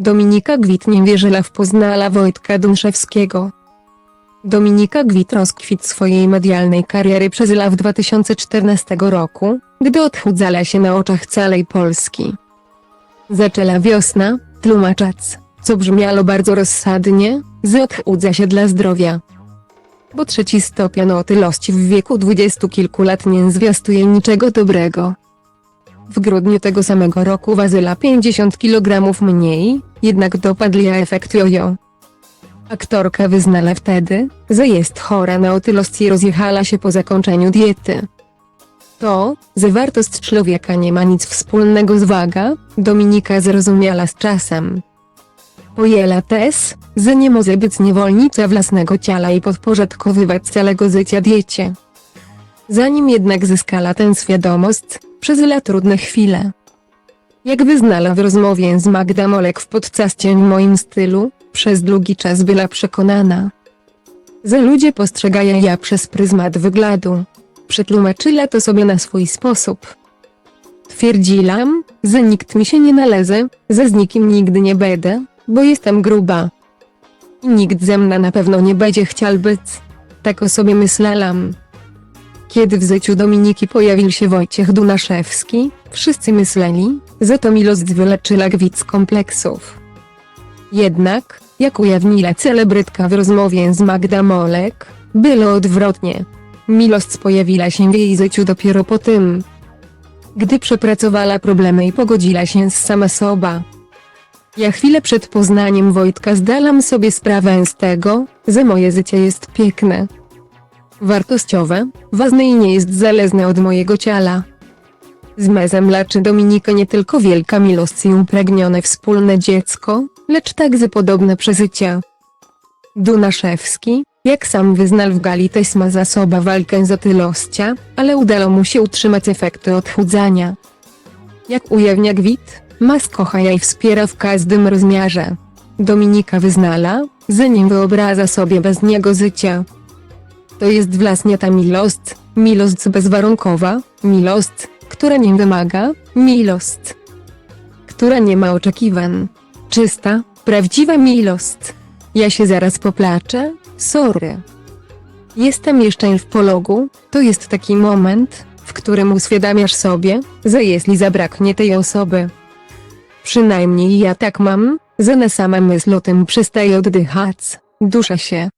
Dominika Gwit nie wierzyła w poznala Wojtka Dunszewskiego. Dominika Gwit rozkwit swojej medialnej kariery przeżyła w 2014 roku, gdy odchudzała się na oczach całej Polski. Zaczęła wiosna, tłumacząc, co brzmiało bardzo rozsadnie, że odchudza się dla zdrowia. Bo trzeci stopień otyłości w wieku dwudziestu kilku lat nie zwiastuje niczego dobrego. W grudniu tego samego roku ważyła 50 kg mniej, jednak dopadł jej efekt jojo. Aktorka wyznała wtedy, że jest chora na otyłość i rozjechała się po zakończeniu diety. To, że wartość człowieka nie ma nic wspólnego z waga, Dominika zrozumiała z czasem. Pojęła też, że nie może być niewolnicą własnego ciała i podporządkowywać całego życia diecie. Zanim jednak zyskała tę świadomość, przeżyła trudne chwile. Jak wyznała w rozmowie z Magda Molek w podcaście moim stylu, przez długi czas była przekonana, że ludzie postrzegają ja przez pryzmat wyglądu. Przetłumaczyła to sobie na swój sposób. Twierdziłam, że nikt mi się nie należy, że z nikim nigdy nie będę, bo jestem gruba. I nikt ze mną na pewno nie będzie chciał być. Tak o sobie myślałam. Kiedy w życiu Dominiki pojawił się Wojciech Dunaszewski, wszyscy myśleli, że to miłość wyleczyła gwit z kompleksów. Jednak, jak ujawniła celebrytka w rozmowie z Magda Molek, było odwrotnie. Miłość pojawiła się w jej życiu dopiero po tym, gdy przepracowała problemy i pogodziła się z sama soba. Ja chwilę przed poznaniem Wojtka zdałam sobie sprawę z tego, że moje życie jest piękne. Wartościowe, ważne i nie jest zależne od mojego ciała. Z mezem laczy Dominika nie tylko wielka miłość i upragnione wspólne dziecko, lecz także podobne przeżycia. Dunaszewski, jak sam wyznał w gali też ma za sobą walkę z otyłością, ale udało mu się utrzymać efekty odchudzania. Jak ujawnia Gwit, Mas kocha i wspiera w każdym rozmiarze. Dominika wyznala, że nie wyobraża sobie bez niego życia. To jest właśnie ta miłość, miłość bezwarunkowa, miłość, która nie wymaga, miłość, która nie ma oczekiwań. Czysta, prawdziwa miłość. Ja się zaraz poplaczę, sorry. Jestem jeszcze w pologu, to jest taki moment, w którym uświadamiasz sobie, że jeśli zabraknie tej osoby, przynajmniej ja tak mam, że na sama myśl o tym przestaje oddychać, duszę się.